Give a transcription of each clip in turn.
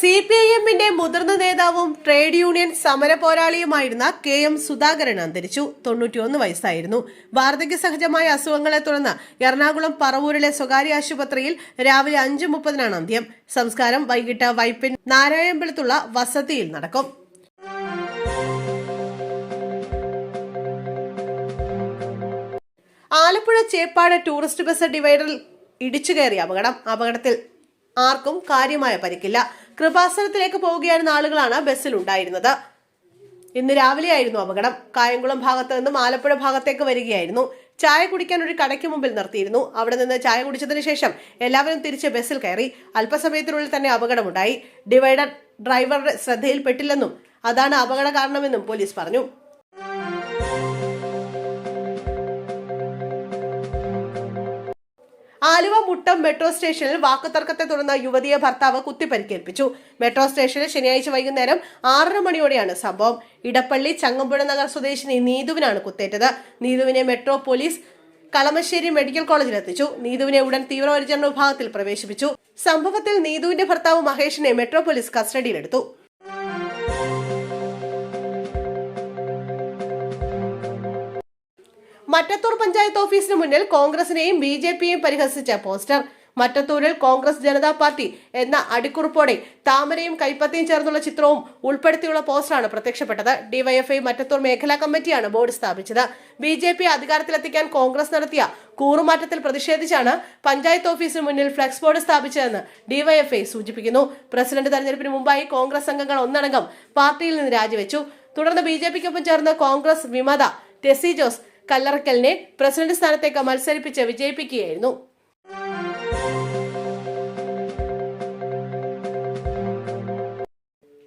C P I എമ്മിന്റെ മുതിർന്ന നേതാവും ട്രേഡ് യൂണിയൻ സമര പോരാളിയുമായിരുന്ന കെ എം സുധാകരൻ അന്തരിച്ചു. തൊണ്ണൂറ്റിയൊന്ന് വയസ്സായിരുന്നു. വാർദ്ധക്യ സഹജമായ അസുഖങ്ങളെ തുടർന്ന് എറണാകുളം പറവൂരിലെ സ്വകാര്യ ആശുപത്രിയിൽ രാവിലെ അഞ്ച് മുപ്പതിനാണ് അന്ത്യം. സംസ്കാരം വൈകിട്ട് വൈപ്പിൻ നാരായണമ്പലത്തുള്ള വസതിയിൽ നടക്കും. ആലപ്പുഴ ചേപ്പാട് ടൂറിസ്റ്റ് ബസ് ഡിവൈഡറിൽ ഇടിച്ചു കയറിയ അപകടം. അപകടത്തിൽ ആർക്കും കാര്യമായ പരിക്കില്ല. കൃപാസനത്തിലേക്ക് പോവുകയായിരുന്ന ആളുകളാണ് ബസ്സിൽ ഉണ്ടായിരുന്നത്. ഇന്ന് രാവിലെയായിരുന്നു അപകടം. കായംകുളം ഭാഗത്ത് നിന്നും ആലപ്പുഴ ഭാഗത്തേക്ക് വരികയായിരുന്നു. ചായ കുടിക്കാൻ ഒരു കടയ്ക്ക് മുമ്പിൽ നിർത്തിയിരുന്നു. അവിടെ നിന്ന് ചായ കുടിച്ചതിന് ശേഷം എല്ലാവരും തിരിച്ച് ബസ്സിൽ കയറി. അല്പസമയത്തിനുള്ളിൽ തന്നെ അപകടമുണ്ടായി. ഡിവൈഡർ ഡ്രൈവറുടെ ശ്രദ്ധയിൽപ്പെട്ടില്ലെന്നും അതാണ് അപകട കാരണമെന്നും പോലീസ് പറഞ്ഞു. ആലുവ മുട്ടം മെട്രോ സ്റ്റേഷനിൽ വാക്കുതർക്കത്തെ തുടർന്ന് യുവതിയെ ഭർത്താവ് കുത്തിപ്പരിക്കേൽപ്പിച്ചു. മെട്രോ സ്റ്റേഷനിൽ ശനിയാഴ്ച വൈകുന്നേരം ആറര മണിയോടെയാണ് സംഭവം. ഇടപ്പള്ളി ചങ്ങമ്പുഴ നഗർ സ്വദേശിനി നീതുവിനാണ് കുത്തേറ്റത്. നീതുവിനെ മെട്രോ പോലീസ് കളമശ്ശേരി മെഡിക്കൽ കോളേജിൽ എത്തിച്ചു. നീതുവിനെ ഉടൻ തീവ്രപരിചരണ വിഭാഗത്തിൽ പ്രവേശിപ്പിച്ചു. സംഭവത്തിൽ നീതുവിന്റെ ഭർത്താവ് മഹേഷിനെ മെട്രോ പോലീസ് കസ്റ്റഡിയിലെടുത്തു. മറ്റത്തൂർ പഞ്ചായത്ത് ഓഫീസിന് മുന്നിൽ കോൺഗ്രസിനെയും ബി ജെ പിയെയും പരിഹസിച്ച പോസ്റ്റർ. മറ്റത്തൂരിൽ കോൺഗ്രസ് ജനതാ പാർട്ടി എന്ന അടിക്കുറിപ്പോടെ താമരയും കൈപ്പത്തിയും ചേർന്നുള്ള ചിത്രവും ഉൾപ്പെടുത്തിയുള്ള പോസ്റ്ററാണ് പ്രത്യക്ഷപ്പെട്ടത്. ഡിവൈഎഫ്ഐ മറ്റത്തൂർ മേഖലാ കമ്മിറ്റിയാണ് ബോർഡ് സ്ഥാപിച്ചത്. ബി ജെ പി അധികാരത്തിലെത്തിക്കാൻ കോൺഗ്രസ് നടത്തിയ കൂറുമാറ്റത്തിൽ പ്രതിഷേധിച്ചാണ് പഞ്ചായത്ത് ഓഫീസിന് മുന്നിൽ ഫ്ലക്സ് ബോർഡ് സ്ഥാപിച്ചതെന്ന് ഡിവൈഎഫ്ഐ സൂചിപ്പിക്കുന്നു. പ്രസിഡന്റ് തെരഞ്ഞെടുപ്പിന് മുമ്പായി കോൺഗ്രസ് അംഗങ്ങൾ ഒന്നടങ്കം പാർട്ടിയിൽ നിന്ന് രാജിവെച്ചു. തുടർന്ന് ബി ജെ പിക്കൊപ്പം ചേർന്ന് കോൺഗ്രസ് വിമത ടെസി ജോസ് കല്ലറക്കലിനെ പ്രസിഡന്റ് സ്ഥാനത്തേക്ക് മത്സരിപ്പിച്ച് വിജയിപ്പിക്കുകയായിരുന്നു.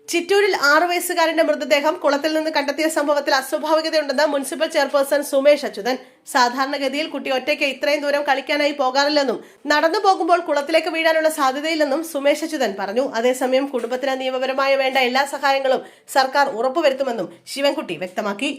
ചിറ്റൂരിൽ ആറു വയസ്സുകാരന്റെ മൃതദേഹം കുളത്തിൽ നിന്ന് കണ്ടെത്തിയ സംഭവത്തിൽ അസ്വാഭാവികതയുണ്ടെന്ന് മുനിസിപ്പൽ ചെയർപേഴ്സൺ സുമേഷ് അച്യുതൻ. സാധാരണഗതിയിൽ കുട്ടി ഒറ്റയ്ക്ക് ഇത്രയും ദൂരം കളിക്കാനായി പോകാറില്ലെന്നും നടന്നു പോകുമ്പോൾ കുളത്തിലേക്ക് വീഴാനുള്ള സാധ്യതയില്ലെന്നും സുമേഷ് അച്യുതൻ പറഞ്ഞു. അതേസമയം കുടുംബത്തിന് നിയമപരമായ വേണ്ട എല്ലാ സഹായങ്ങളും സർക്കാർ ഉറപ്പുവരുത്തുമെന്നും ശിവൻകുട്ടി വ്യക്തമാക്കി.